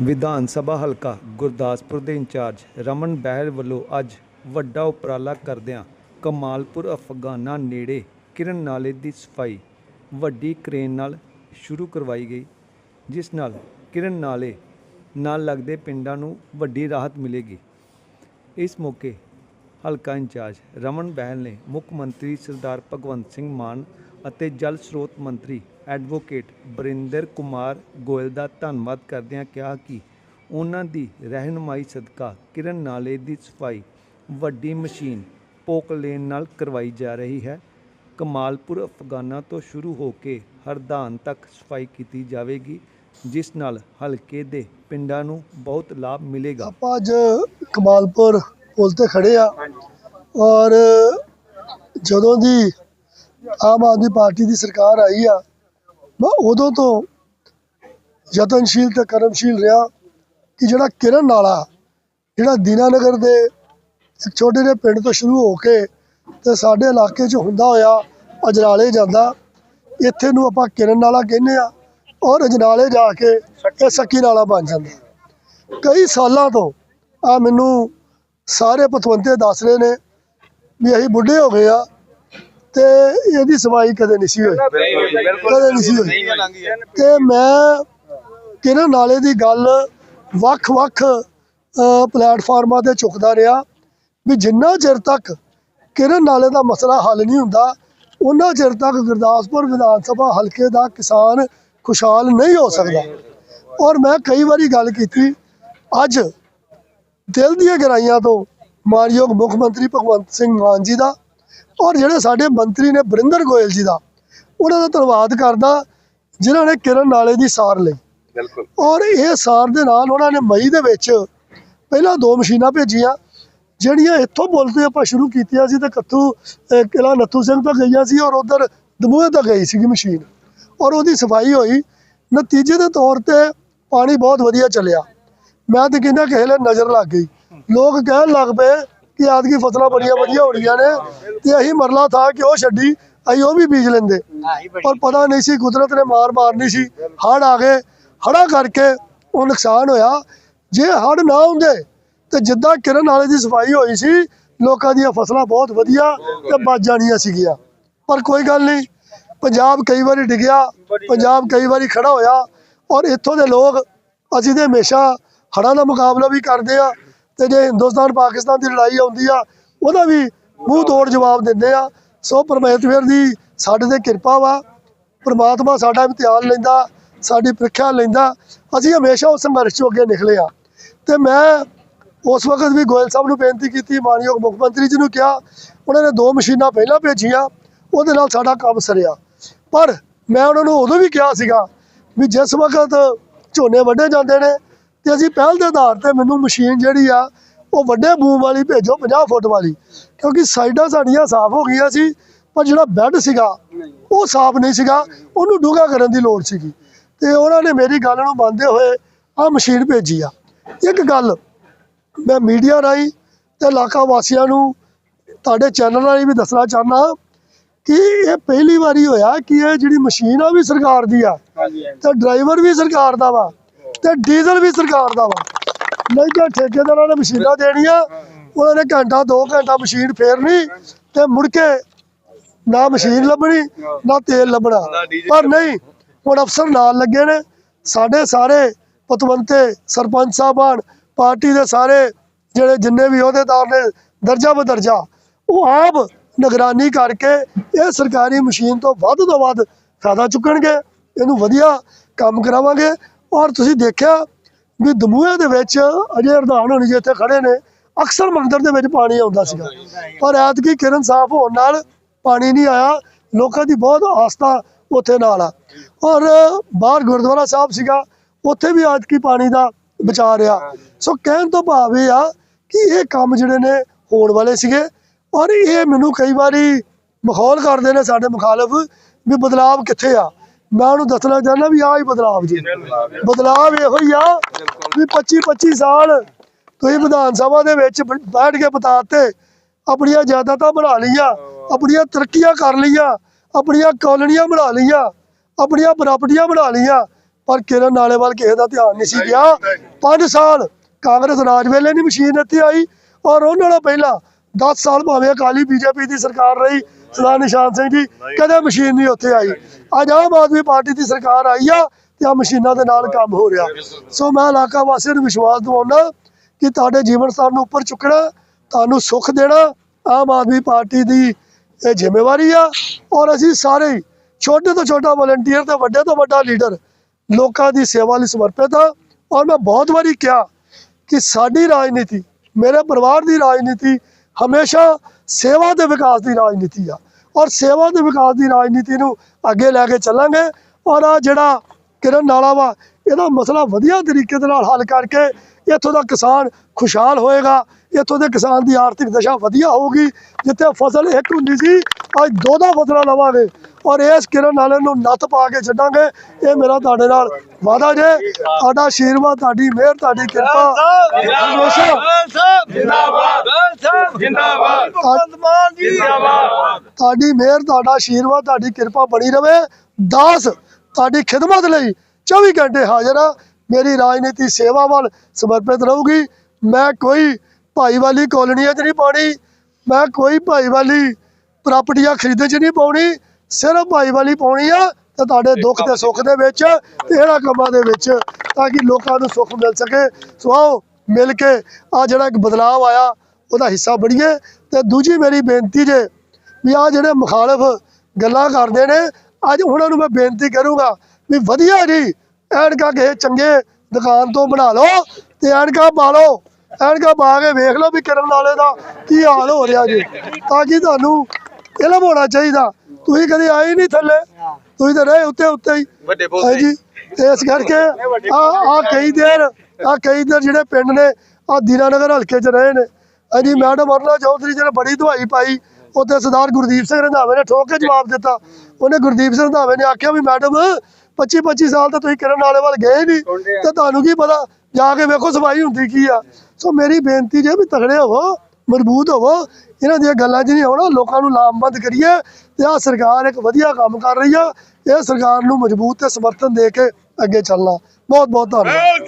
ਵਿਧਾਨ ਸਭਾ ਹਲਕਾ ਗੁਰਦਾਸਪੁਰ ਦੇ ਇੰਚਾਰਜ ਰਮਨ ਬਹਿਲ ਵੱਲੋਂ ਅੱਜ ਵੱਡਾ ਉਪਰਾਲਾ ਕਰਦਿਆਂ ਕਮਾਲਪੁਰ ਅਫਗਾਨਾ ਨੇੜੇ ਕਿਰਨ ਨਾਲੇ ਦੀ ਸਫ਼ਾਈ ਵੱਡੀ ਕ੍ਰੇਨ ਨਾਲ ਸ਼ੁਰੂ ਕਰਵਾਈ ਗਈ, ਜਿਸ ਨਾਲ ਕਿਰਨ ਨਾਲੇ ਨਾਲ ਲੱਗਦੇ ਪਿੰਡਾਂ ਨੂੰ ਵੱਡੀ ਰਾਹਤ ਮਿਲੇਗੀ। ਇਸ ਮੌਕੇ ਹਲਕਾ ਇੰਚਾਰਜ ਰਮਨ ਬਹਿਲ ਨੇ ਮੁੱਖ ਮੰਤਰੀ ਸਰਦਾਰ ਭਗਵੰਤ ਸਿੰਘ ਮਾਨ ਅਤੇ ਜਲ ਸਰੋਤ ਮੰਤਰੀ ਐਡਵੋਕੇਟ ਬਰਿੰਦਰ ਕੁਮਾਰ ਗੋਇਲ ਦਾ ਧੰਨਵਾਦ ਕਰਦਿਆਂ ਕਿਹਾ ਕਿ ਉਹਨਾਂ ਦੀ ਰਹਿਨੁਮਾਈ ਸਦਕਾ ਕਿਰਨ ਨਾਲੇ ਦੀ ਸਫ਼ਾਈ ਵੱਡੀ ਮਸ਼ੀਨ ਪੋਕ ਲੇਨ ਨਾਲ ਕਰਵਾਈ ਜਾ ਰਹੀ ਹੈ। ਕਮਾਲਪੁਰ ਅਫਗਾਨਾ ਤੋਂ ਸ਼ੁਰੂ ਹੋ ਕੇ ਹਰਦਾਨ ਤੱਕ ਸਫ਼ਾਈ ਕੀਤੀ ਜਾਵੇਗੀ ਜਿਸ ਨਾਲ ਹਲਕੇ ਦੇ ਪਿੰਡਾਂ ਨੂੰ ਬਹੁਤ ਲਾਭ ਮਿਲੇਗਾ। ਆਪਾਂ ਅੱਜ ਕਮਾਲਪੁਰ ਪੁਲ ਤੇ ਖੜੇ ਆ ਔਰ ਜਦੋਂ ਦੀ ਆਮ ਆਦਮੀ ਪਾਰਟੀ ਦੀ ਸਰਕਾਰ ਆਈ ਆ ਮੈਂ ਉਦੋਂ ਤੋਂ ਯਤਨਸ਼ੀਲ ਤੇ ਕਰਮਸ਼ੀਲ ਰਿਹਾ ਕਿ ਜਿਹੜਾ ਕਿਰਨ ਨਾਲਾ ਜਿਹੜਾ ਦੀਨਾਨਗਰ ਦੇ ਇੱਕ ਛੋਟੇ ਜਿਹੇ ਪਿੰਡ ਤੋਂ ਸ਼ੁਰੂ ਹੋ ਕੇ ਤੇ ਸਾਡੇ ਇਲਾਕੇ 'ਚ ਹੁੰਦਾ ਹੋਇਆ ਅਜਨਾਲੇ ਜਾਂਦਾ ਇੱਥੇ ਨੂੰ ਆਪਾਂ ਕਿਰਨ ਨਾਲਾ ਕਹਿੰਦੇ ਆ ਔਰ ਅਜਨਾਲੇ ਜਾ ਕੇ ਇਹ ਸੱਕੀ ਨਾਲਾ ਬਣ ਜਾਂਦਾ। ਕਈ ਸਾਲਾਂ ਤੋਂ ਆ ਮੈਨੂੰ ਸਾਰੇ ਪਤਵੰਤੇ ਦੱਸ ਰਹੇ ਨੇ ਵੀ ਅਸੀਂ ਬੁੱਢੇ ਹੋ ਗਏ ਆ ਤੇ ਇਹਦੀ ਸਫ਼ਾਈ ਕਦੇ ਨਹੀਂ ਸੀ ਹੋਈ। ਕਦੇ ਨਹੀਂ ਸੀ ਹੋਈ। ਤੇ ਮੈਂ ਕਿਰਨ ਨਾਲੇ ਦੀ ਗੱਲ ਵੱਖ-ਵੱਖ ਪਲੇਟਫਾਰਮਾਂ ਤੇ ਚੁੱਕਦਾ ਰਿਹਾ ਵੀ ਜਿੰਨਾ ਚਿਰ ਤੱਕ ਕਿਰਨ ਨਾਲੇ ਦਾ ਮਸਲਾ ਹੱਲ ਨਹੀਂ ਹੁੰਦਾ ਉਹਨਾਂ ਚਿਰ ਤੱਕ ਗੁਰਦਾਸਪੁਰ ਵਿਧਾਨ ਸਭਾ ਹਲਕੇ ਦਾ ਕਿਸਾਨ ਖੁਸ਼ਹਾਲ ਨਹੀਂ ਹੋ ਸਕਦਾ। ਔਰ ਮੈਂ ਕਈ ਵਾਰੀ ਗੱਲ ਕੀਤੀ ਅੱਜ ਦਿਲ ਦੀਆਂ ਗਹਿਰਾਈਆਂ ਤੋਂ ਮਾਨਯੋਗ ਮੁੱਖ ਮੰਤਰੀ ਭਗਵੰਤ ਸਿੰਘ ਮਾਨ ਜੀ ਦਾ ਔਰ ਜਿਹੜੇ ਸਾਡੇ ਮੰਤਰੀ ਨੇ ਬਰਿੰਦਰ ਗੋਇਲ ਜੀ ਦਾ ਉਹਨਾਂ ਦਾ ਧੰਨਵਾਦ ਕਰਦਾ ਜਿਨ੍ਹਾਂ ਨੇ ਕਿਰਨ ਨਾਲੇ ਦੀ ਸਾਰ ਲਈ। ਬਿਲਕੁਲ। ਔਰ ਇਹ ਸਾਰ ਦੇ ਨਾਲ ਉਹਨਾਂ ਨੇ ਮਈ ਦੇ ਵਿੱਚ ਪਹਿਲਾਂ ਦੋ ਮਸ਼ੀਨਾਂ ਭੇਜੀਆਂ ਜਿਹੜੀਆਂ ਇੱਥੋਂ ਪੁੱਲ ਤੇ ਆਪਾਂ ਸ਼ੁਰੂ ਕੀਤੀਆਂ ਸੀ ਤੇ ਕੱਥੂ ਕਿਲ੍ਹਾ ਨੱਥੂ ਸਿੰਘ ਤੱਕ ਗਈਆਂ ਸੀ ਔਰ ਉਧਰ ਦਮੂਹੇ ਤੱਕ ਗਈ ਸੀਗੀ ਮਸ਼ੀਨ। ਔਰ ਉਹਦੀ ਸਫ਼ਾਈ ਹੋਈ। ਨਤੀਜੇ ਦੇ ਤੌਰ ਤੇ ਪਾਣੀ ਬਹੁਤ ਵਧੀਆ ਚੱਲਿਆ। ਮੈਂ ਤੇ ਕਹਿੰਦਾ ਕਿਸੇ ਲਈ ਨਜ਼ਰ ਲੱਗ ਗਈ। ਲੋਕ ਕਹਿਣ ਲੱਗ ਪਏ ਕਿ ਆਦਗੀ ਫਸਲਾਂ ਬੜੀਆਂ ਵਧੀਆ ਹੋ ਰਹੀਆਂ ਨੇ ਤੇ ਅਸੀਂ ਮਰਲਾ ਥਾ ਕਿ ਉਹ ਛੱਡੀ? ਅਸੀਂ ਉਹ ਵੀ ਬੀਜ ਲੈਂਦੇ। ਪਰ ਪਤਾ ਨਹੀਂ ਸੀ, ਕੁਦਰਤ ਨੇ ਮਾਰ ਮਾਰਨੀ ਸੀ। ਹੜ ਆ ਗਏ। ਹੜਾ ਕਰਕੇ ਉਹ ਨੁਕਸਾਨ ਹੋਇਆ। ਜੇ ਹੜ ਨਾ ਹੁੰਦੇ ਤੇ ਜਿੱਦਾਂ ਕਿਰਨ ਵਾਲੇ ਦੀ ਸਫ਼ਾਈ ਹੋਈ ਸੀ, ਲੋਕਾਂ ਦੀਆਂ ਫਸਲਾਂ ਬਹੁਤ ਵਧੀਆ ਤੇ ਬਚ ਜਾਣੀਆਂ ਸੀਗੀਆਂ। ਪਰ ਕੋਈ ਗੱਲ ਨਹੀਂ, ਪੰਜਾਬ ਕਈ ਵਾਰੀ ਡਿੱਗਿਆ, ਪੰਜਾਬ ਕਈ ਵਾਰੀ ਖੜਾ ਹੋਇਆ। ਔਰ ਇੱਥੋਂ ਦੇ ਲੋਕ ਅਸੀਂ ਤੇ ਹਮੇਸ਼ਾ ਹੜ੍ਹਾਂ ਦਾ ਮੁਕਾਬਲਾ ਵੀ ਕਰਦੇ ਆ। ਤੇ ਜੇ ਹਿੰਦੁਸਤਾਨ ਪਾਕਿਸਤਾਨ ਦੀ ਲੜਾਈ ਆਉਂਦੀ ਆ, ਉਹਦਾ ਵੀ ਮੂੰਹ ਤੋੜ ਜਵਾਬ ਦਿੰਦੇ ਆ। ਸੋ ਪਰਮੇਸ਼ਵਰ ਦੀ ਸਾਡੇ ਤੇ ਕਿਰਪਾ ਵਾ। ਪਰਮਾਤਮਾ ਸਾਡਾ ਇਮਤਿਹਾਨ ਲੈਂਦਾ, ਸਾਡੀ ਪ੍ਰੀਖਿਆ ਲੈਂਦਾ। ਅਸੀਂ ਹਮੇਸ਼ਾ ਉਸ ਸੰਘਰਸ਼ ਚੋਂ ਅੱਗੇ ਨਿਕਲੇ ਆ। ਤੇ ਮੈਂ ਉਸ ਵਕਤ ਵੀ ਗੋਇਲ ਸਾਹਿਬ ਨੂੰ ਬੇਨਤੀ ਕੀਤੀ, ਮਾਨਯੋਗ ਮੁੱਖ ਮੰਤਰੀ ਜੀ ਨੂੰ ਕਿਹਾ, ਉਹਨਾਂ ਨੇ ਦੋ ਮਸ਼ੀਨਾਂ ਪਹਿਲਾਂ ਭੇਜੀਆਂ, ਉਹਦੇ ਨਾਲ ਸਾਡਾ ਕੰਮ ਸਰਿਆ। ਪਰ ਮੈਂ ਉਹਨਾਂ ਨੂੰ ਉਦੋਂ ਵੀ ਕਿਹਾ ਸੀਗਾ ਵੀ ਜਿਸ ਵਕਤ ਝੋਨੇ ਵੱਢੇ ਜਾਂਦੇ ਨੇ ਤੇ ਅਸੀਂ ਪਹਿਲ ਦੇ ਆਧਾਰ ਤੇ ਮੈਨੂੰ ਮਸ਼ੀਨ ਜਿਹੜੀ ਆ ਉਹ ਵੱਡੇ ਬੂਮ ਵਾਲੀ ਭੇਜੋ 50 ਫੁੱਟ ਵਾਲੀ। ਕਿਉਂਕਿ ਸਾਈਡਾਂ ਸਾਡੀਆਂ ਸਾਫ਼ ਹੋ ਗਈਆਂ ਸੀ ਪਰ ਜਿਹੜਾ ਬੈੱਡ ਸੀਗਾ ਉਹ ਸਾਫ਼ ਨਹੀਂ ਸੀਗਾ ਉਹਨੂੰ ਡੂੰਘਾ ਕਰਨ ਦੀ ਲੋੜ ਸੀਗੀ। ਤੇ ਉਹਨਾਂ ਨੇ ਮੇਰੀ ਗੱਲ ਨੂੰ ਮੰਨਦੇ ਹੋਏ ਆ ਮਸ਼ੀਨ ਭੇਜੀ ਆ। ਇੱਕ ਗੱਲ ਮੈਂ ਮੀਡੀਆ ਰਾਹੀਂ ਤੇ ਇਲਾਕਾ ਵਾਸੀਆਂ ਨੂੰ ਤੁਹਾਡੇ ਚੈਨਲ ਰਾਹੀਂ ਵੀ ਦੱਸਣਾ ਚਾਹੁੰਦਾ ਕਿ ਇਹ ਪਹਿਲੀ ਵਾਰੀ ਹੋਇਆ ਕਿ ਇਹ ਜਿਹੜੀ ਮਸ਼ੀਨ ਆ ਵੀ ਸਰਕਾਰ ਦੀ ਆ। ਤੇ ਡਰਾਈਵਰ ਵੀ ਸਰਕਾਰ ਦਾ ਵਾ। ਤੇ ਡੀਜ਼ਲ ਵੀ ਸਰਕਾਰ ਦਾ ਵਾ। ਨਹੀਂ ਤਾਂ ਠੇਕੇਦਾਰਾਂ ਨੇ ਮਸ਼ੀਨਾਂ ਦੇਣੀਆਂ, ਉਹਨਾਂ ਨੇ ਘੰਟਾ, ਦੋ ਘੰਟਾ ਮਸ਼ੀਨ ਫੇਰਨੀ ਤੇ ਮੁੜ ਕੇ ਨਾ ਮਸ਼ੀਨ ਲੱਭਣੀ, ਨਾ ਤੇਲ ਲੱਭਣਾ। ਪਰ ਨਹੀਂ, ਹੁਣ ਅਫਸਰ ਨਾਲ ਲੱਗੇ ਨੇ। ਸਾਡੇ ਸਾਰੇ ਪਤਵੰਤੇ, ਸਰਪੰਚ ਸਾਹਿਬਾਨ, ਪਾਰਟੀ ਦੇ ਸਾਰੇ ਜਿਹੜੇ ਜਿੰਨੇ ਵੀ ਅਹੁਦੇਦਾਰ ਨੇ, ਦਰਜਾ ਬਦਰਜਾ, ਉਹ ਆਪ ਨਿਗਰਾਨੀ ਕਰਕੇ ਇਹ ਸਰਕਾਰੀ ਮਸ਼ੀਨ ਤੋਂ ਵੱਧ ਤੋਂ ਵੱਧ ਫਾਇਦਾ ਚੁੱਕਣਗੇ। ਇਹਨੂੰ ਵਧੀਆ ਕੰਮ ਕਰਾਵਾਂਗੇ। ਔਰ ਤੁਸੀਂ ਦੇਖਿਆ ਵੀ ਦਮੂਹੇ ਦੇ ਵਿੱਚ ਅਜੇ ਅਰਧਾਨ ਹੋਣੀ ਜਿੱਥੇ ਖੜੇ ਨੇ, ਅਕਸਰ ਮੰਦਰ ਦੇ ਵਿੱਚ ਪਾਣੀ ਆਉਂਦਾ ਸੀਗਾ। ਪਰ ਐਤਕੀ ਕਿਰਨ ਸਾਫ਼ ਹੋਣ ਨਾਲ ਪਾਣੀ ਨਹੀਂ ਆਇਆ, ਲੋਕਾਂ ਦੀ ਬਹੁਤ ਆਸਥਾ ਉੱਥੇ ਨਾਲ ਆ। ਔਰ ਬਾਹਰ ਗੁਰਦੁਆਰਾ ਸਾਹਿਬ ਸੀਗਾ, ਉੱਥੇ ਵੀ ਐਤਕੀ ਪਾਣੀ ਦਾ ਬਚਾ ਰਿਹਾ। ਸੋ ਕਹਿਣ ਤੋਂ ਭਾਵ ਇਹ ਆ ਕਿ ਇਹ ਕੰਮ ਜਿਹੜੇ ਨੇ ਹੋਣ ਵਾਲੇ ਸੀਗੇ, ਔਰ ਇਹ ਮੈਨੂੰ ਕਈ ਵਾਰੀ ਮਖੌਲ ਕਰਦੇ ਨੇ ਸਾਡੇ ਮੁਖਾਲਫ ਵੀ ਬਦਲਾਵ ਕਿੱਥੇ ਆ। ਮੈਂ ਉਹਨੂੰ ਦੱਸਣਾ ਚਾਹੁੰਦਾ ਵੀ ਆਹ ਹੀ ਬਦਲਾਵ ਜੀ। ਬਦਲਾਵ ਇਹੋ ਹੀ ਆ ਵੀ 25 25 ਸਾਲ ਤੁਸੀਂ ਵਿਧਾਨ ਸਭਾ ਦੇ ਵਿੱਚ ਬੈਠ ਕੇ ਬਤਾਤੇ ਆਪਣੀਆਂ ਜਾਇਦਾਦਾਂ ਬਣਾ ਲਈਆਂ, ਆਪਣੀਆਂ ਤਰੱਕੀਆਂ ਕਰ ਲਈਆਂ, ਆਪਣੀਆਂ ਕਾਲੋਨੀਆਂ ਬਣਾ ਲਈਆਂ, ਆਪਣੀਆਂ ਪ੍ਰਾਪਰਟੀਆਂ ਬਣਾ ਲਈਆਂ, ਪਰ ਕਿਰਨ ਨਾਲੇ ਵੱਲ ਕਿਸੇ ਦਾ ਧਿਆਨ ਨਹੀਂ ਸੀ ਗਿਆ। 5 ਸਾਲ ਕਾਂਗਰਸ ਰਾਜ ਵੇਲੇ ਨਹੀਂ ਮਸ਼ੀਨ ਇੱਥੇ ਆਈ, ਔਰ ਉਹਨਾਂ ਨਾਲੋਂ ਪਹਿਲਾਂ 10 ਸਾਲ ਭਾਵੇਂ ਅਕਾਲੀ ਬੀਜੇਪੀ ਦੀ ਸਰਕਾਰ ਰਹੀ ਸਰਦਾਰ ਨਿਸ਼ਾਨ ਸਿੰਘ ਜੀ, ਕਦੇ ਮਸ਼ੀਨ ਨਹੀਂ ਉੱਥੇ ਆਈ। ਅੱਜ ਆਮ ਆਦਮੀ ਪਾਰਟੀ ਦੀ ਸਰਕਾਰ ਆਈ ਆ ਤੇ ਆ ਮਸ਼ੀਨਾਂ ਦੇ ਨਾਲ ਕੰਮ ਹੋ ਰਿਹਾ। ਸੋ ਮੈਂ ਇਲਾਕਾ ਵਾਸੀਆਂ ਨੂੰ ਵਿਸ਼ਵਾਸ ਦਿਵਾਉਣਾ ਕਿ ਤੁਹਾਡੇ ਜੀਵਨ ਸਥਾਨ ਨੂੰ ਉੱਪਰ ਚੁੱਕਣਾ, ਤੁਹਾਨੂੰ ਸੁੱਖ ਦੇਣਾ, ਆਮ ਆਦਮੀ ਪਾਰਟੀ ਦੀ ਇਹ ਜ਼ਿੰਮੇਵਾਰੀ ਆ। ਔਰ ਅਸੀਂ ਸਾਰੇ ਛੋਟੇ ਤੋਂ ਛੋਟਾ ਵਲੰਟੀਅਰ ਤੇ ਵੱਡੇ ਤੋਂ ਵੱਡਾ ਲੀਡਰ ਲੋਕਾਂ ਦੀ ਸੇਵਾ ਲਈ ਸਮਰਪਿਤ ਆ। ਔਰ ਮੈਂ ਬਹੁਤ ਵਾਰੀ ਕਿਹਾ ਕਿ ਸਾਡੀ ਰਾਜਨੀਤੀ, ਮੇਰੇ ਪਰਿਵਾਰ ਦੀ ਰਾਜਨੀਤੀ ਹਮੇਸ਼ਾ ਸੇਵਾ ਦੇ ਵਿਕਾਸ ਦੀ ਰਾਜਨੀਤੀ ਆ। ਔਰ ਸੇਵਾ ਦੇ ਵਿਕਾਸ ਦੀ ਰਾਜਨੀਤੀ ਨੂੰ ਅੱਗੇ ਲੈ ਕੇ ਚੱਲਾਂਗੇ। ਔਰ ਆ ਜਿਹੜਾ ਕਿਰਨ ਨਾਲਾ ਵਾ, ਇਹਦਾ ਮਸਲਾ ਵਧੀਆ ਤਰੀਕੇ ਦੇ ਨਾਲ ਹੱਲ ਕਰਕੇ ਇੱਥੋਂ ਦਾ ਕਿਸਾਨ ਖੁਸ਼ਹਾਲ ਹੋਏਗਾ। ਇੱਥੋਂ ਦੇ ਕਿਸਾਨ ਦੀ ਆਰਥਿਕ ਦਸ਼ਾ ਵਧੀਆ ਹੋਊਗੀ। ਜਿੱਥੇ ਫਸਲ ਇੱਕ ਹੁੰਦੀ ਸੀ, ਅੱਜ ਦੋ ਦੋ ਫਸਲਾਂ ਲਵਾਂਗੇ। ਔਰ ਇਸ ਕਿਰਨ ਨਾਲੇ ਨੂੰ ਨੱਥ ਪਾ ਕੇ ਛੱਡਾਂਗੇ। ਇਹ ਮੇਰਾ ਤੁਹਾਡੇ ਨਾਲ ਵਾਅਦਾ ਜੇ। ਤੁਹਾਡਾ ਆਸ਼ੀਰਵਾਦ ਤੁਹਾਡੀ ਮਿਹਰ, ਤੁਹਾਡੀ ਕਿਰਪਾ। ਜਿੰਦਾਬਾਦ ਜਿੰਦਾਬਾਦ ਭਗਵੰਤ ਜੀ ਜਿੰਦਾਬਾਦ ਤੁਹਾਡੀ ਮਿਹਰ, ਤੁਹਾਡਾ ਆਸ਼ੀਰਵਾਦ ਤੁਹਾਡੀ ਕਿਰਪਾ ਬਣੀ ਰਵੇ। ਦਾਸ, ਤੁਹਾਡੀ ਖਿਦਮਤ ਲਈ 24 ਘੰਟੇ ਹਾਜ਼ਰ ਆ। ਮੇਰੀ ਰਾਜਨੀਤੀ ਸੇਵਾ ਵੱਲ ਸਮਰਪਿਤ ਰਹੂਗੀ। ਮੈਂ ਕੋਈ ਭਾਈਵਾਲੀ ਕਾਲੋਨੀਆਂ 'ਚ ਨਹੀਂ ਪਾਉਣੀ। ਮੈਂ ਕੋਈ ਭਾਈਵਾਲੀ ਪ੍ਰਾਪਰਟੀਆਂ ਖਰੀਦਣ 'ਚ ਨਹੀਂ ਪਾਉਣੀ। ਸਿਰਫ ਭਾਈਵਾਲੀ ਪਾਉਣੀ ਆ ਤੇ ਤੁਹਾਡੇ ਦੁੱਖ ਤੇ ਸੁੱਖ ਦੇ ਵਿੱਚ ਤੇ ਇਹਨਾਂ ਕੰਮਾਂ ਦੇ ਵਿੱਚ ਤਾਂ ਕਿ ਲੋਕਾਂ ਨੂੰ ਸੁੱਖ ਮਿਲ ਸਕੇ। ਸੋ ਆਓ ਮਿਲ ਕੇ ਆ ਜਿਹੜਾ ਇੱਕ ਬਦਲਾਅ ਆਇਆ ਉਹਦਾ ਹਿੱਸਾ ਬਣੀਏ। ਤੇ ਦੂਜੀ ਮੇਰੀ ਬੇਨਤੀ ਜੇ ਵੀ ਆ ਜਿਹੜੇ ਮੁਖਾਲਫ ਗੱਲਾਂ ਕਰਦੇ ਨੇ ਅੱਜ ਉਹਨਾਂ ਨੂੰ ਮੈਂ ਬੇਨਤੀ ਕਰੂੰਗਾ ਵੀ ਵਧੀਆ ਜੀ ਐਨਕਾਂ ਕਿਸੇ ਚੰਗੇ ਦੁਕਾਨ ਤੋਂ ਬਣਾ ਲਓ ਤੇ ਐਨਕਾਂ ਪਾ ਲਓ। ਐਨਕਾਂ ਪਾ ਕੇ ਵੇਖ ਲਓ ਵੀ ਕਿਰਨ ਵਾਲੇ ਦਾ ਕੀ ਹਾਲ ਹੋ ਰਿਹਾ ਜੀ ਤਾਂ ਕਿ ਤੁਹਾਨੂੰ ਇਲਮ ਹੋਣਾ ਚਾਹੀਦਾ। ਤੁਸੀਂ ਕਦੇ ਆਏ ਨਹੀਂ ਥੱਲੇ। ਤੁਸੀਂ ਤਾਂ ਰਹੇ ਉੱਤੇ ਉੱਤੇ ਹੀ। ਵੱਡੇ ਹਾਂਜੀ। ਤੇ ਇਸ ਕਰਕੇ ਆ ਆ ਕਈ ਦੇਰ ਆ ਕਈ ਦੇਰ ਜਿਹੜੇ ਪਿੰਡ ਨੇ ਆ ਦੀਨਾਨਗਰ ਹਲਕੇ 'ਚ ਰਹੇ ਨੇ। ਹਾਂਜੀ ਮੈਡਮ ਅਰਲਾ ਚੌਧਰੀ ਜਿਹੜੇ ਬੜੀ ਦਵਾਈ ਪਾਈ ਉੱਥੇ ਸਰਦਾਰ ਗੁਰਦੀਪ ਸਿੰਘ ਰੰਧਾਵੇ ਨੇ ਠੋਕ ਕੇ ਜਵਾਬ ਦਿੱਤਾ। ਉਹਨੇ ਗੁਰਦੀਪ ਸਿੰਘ ਰੰਧਾਵੇ ਨੇ ਆਖਿਆ ਵੀ ਮੈਡਮ 25 25 ਸਾਲ ਤਾਂ ਤੁਸੀਂ ਕਿਰਨ ਵਾਲੇ ਵੱਲ ਗਏ ਨਹੀਂ। ਤੇ ਤੁਹਾਨੂੰ ਕੀ ਪਤਾ ਜਾ ਕੇ ਵੇਖੋ ਸਫ਼ਾਈ ਹੁੰਦੀ ਕੀ ਆ। ਸੋ ਮੇਰੀ ਬੇਨਤੀ ਜੇ ਵੀ ਤਗੜੇ ਹੋਵੋ ਮਜ਼ਬੂਤ ਹੋਵੋ। ਇਹਨਾਂ ਦੀਆਂ ਗੱਲਾਂ 'ਚ ਨਹੀਂ ਆਉਣਾ ਲੋਕਾਂ ਨੂੰ ਲਾਮਬੰਦ ਕਰੀਏ ਤੇ ਆ ਸਰਕਾਰ ਇੱਕ ਵਧੀਆ ਕੰਮ ਕਰ ਰਹੀ ਆ। ਇਹ ਸਰਕਾਰ ਨੂੰ ਮਜ਼ਬੂਤ ਤੇ ਸਮਰਥਨ ਦੇ ਕੇ ਅੱਗੇ ਚੱਲਣਾ। ਬਹੁਤ ਬਹੁਤ ਧੰਨਵਾਦ।